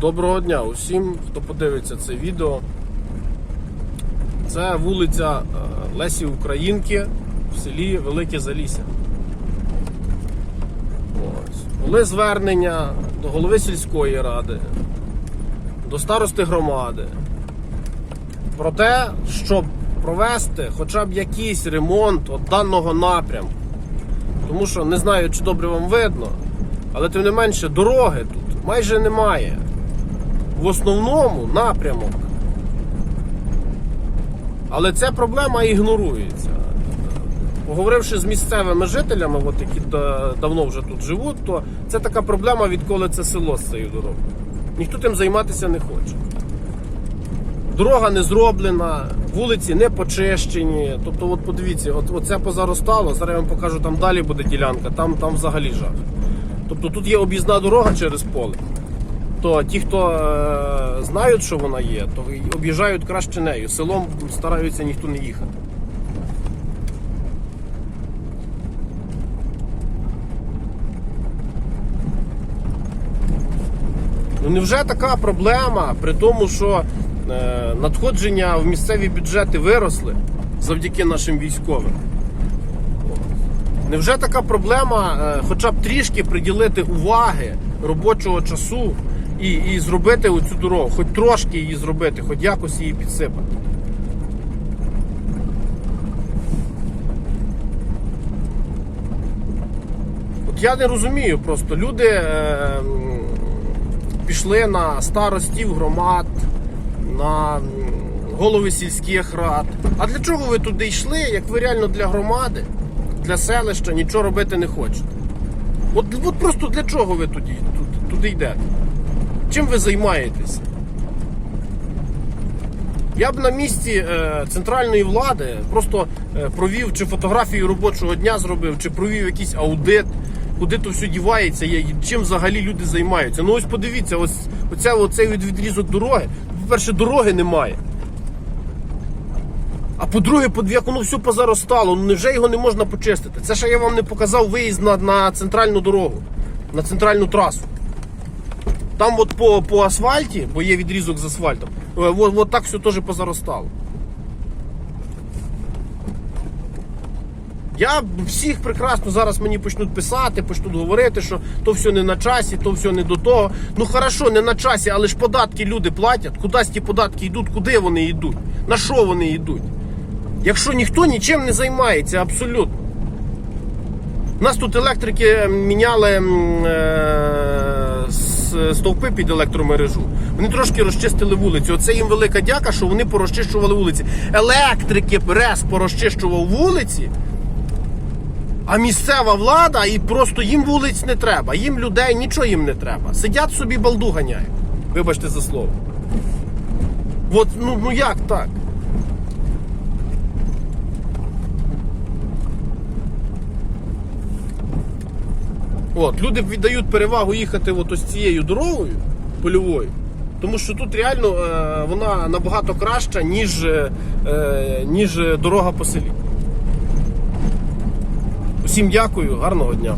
Доброго дня усім, хто подивиться це відео. Це вулиця е, Лесі Українки в селі Велике Залісся. Були звернення до голови сільської ради, до старости громади про те, щоб провести хоча б якийсь ремонт от даного напрямку. Тому що не знаю, чи добре вам видно, але тим не менше дороги тут майже немає. В основному напрямок. Але ця проблема ігнорується. Поговоривши з місцевими жителями, от які да- давно вже тут живуть, то це така проблема, відколи це село з цією дорогою. Ніхто тим займатися не хоче. Дорога не зроблена, вулиці не почищені. Тобто, от подивіться, от, оце позаростало. Зараз я вам покажу, там далі буде ділянка, там, там взагалі жах. Тобто тут є об'їзна дорога через поле. То ті, хто е, знають, що вона є, то об'їжджають краще нею. Селом стараються ніхто не їхати. Ну невже така проблема, при тому, що е, надходження в місцеві бюджети виросли завдяки нашим військовим? Невже така проблема е, хоча б трішки приділити уваги робочого часу і, і зробити оцю дорогу, хоч трошки її зробити, хоч якось її підсипати? От я не розумію просто. Люди е, пішли на старостів громад, на голови сільських рад. А для чого ви туди йшли, як ви реально для громади, для селища нічого робити не хочете? От, от просто для чого ви туди, туди, йдете? Чим ви займаєтеся? Я б на місці е, центральної влади просто е, провів чи фотографію робочого дня зробив, чи провів якийсь аудит, куди то все дівається, і чим взагалі люди займаються. Ну ось подивіться, ось оця, оцей відрізок дороги. По-перше, дороги немає. А по-друге, по як воно все позаростало, ну невже його не можна почистити? Це ще я вам не показав виїзд на, на центральну дорогу, на центральну трасу. Там от по, по асфальті, бо є відрізок з асфальтом, е, от, от так все теж позаростало. Я всіх прекрасно зараз мені почнуть писати, почнуть говорити, що то все не на часі, то все не до того. Ну хорошо, не на часі, але ж податки люди платять. Кудись ті податки йдуть, куди вони йдуть, на що вони йдуть. Якщо ніхто нічим не займається, абсолютно. У нас тут електрики міняли е, стовпи під електромережу. Вони трошки розчистили вулицю. Оце їм велика дяка, що вони порозчищували вулиці. Електрики РЕС порозчищував вулиці, а місцева влада і просто їм вулиць не треба, їм людей нічого їм не треба. Сидять собі балду ганяють. Вибачте за слово. От, ну, ну як так? От, люди віддають перевагу їхати от ось цією дорогою польовою, тому що тут реально е, вона набагато краща, ніж, е, ніж дорога по селі. Усім дякую, гарного дня.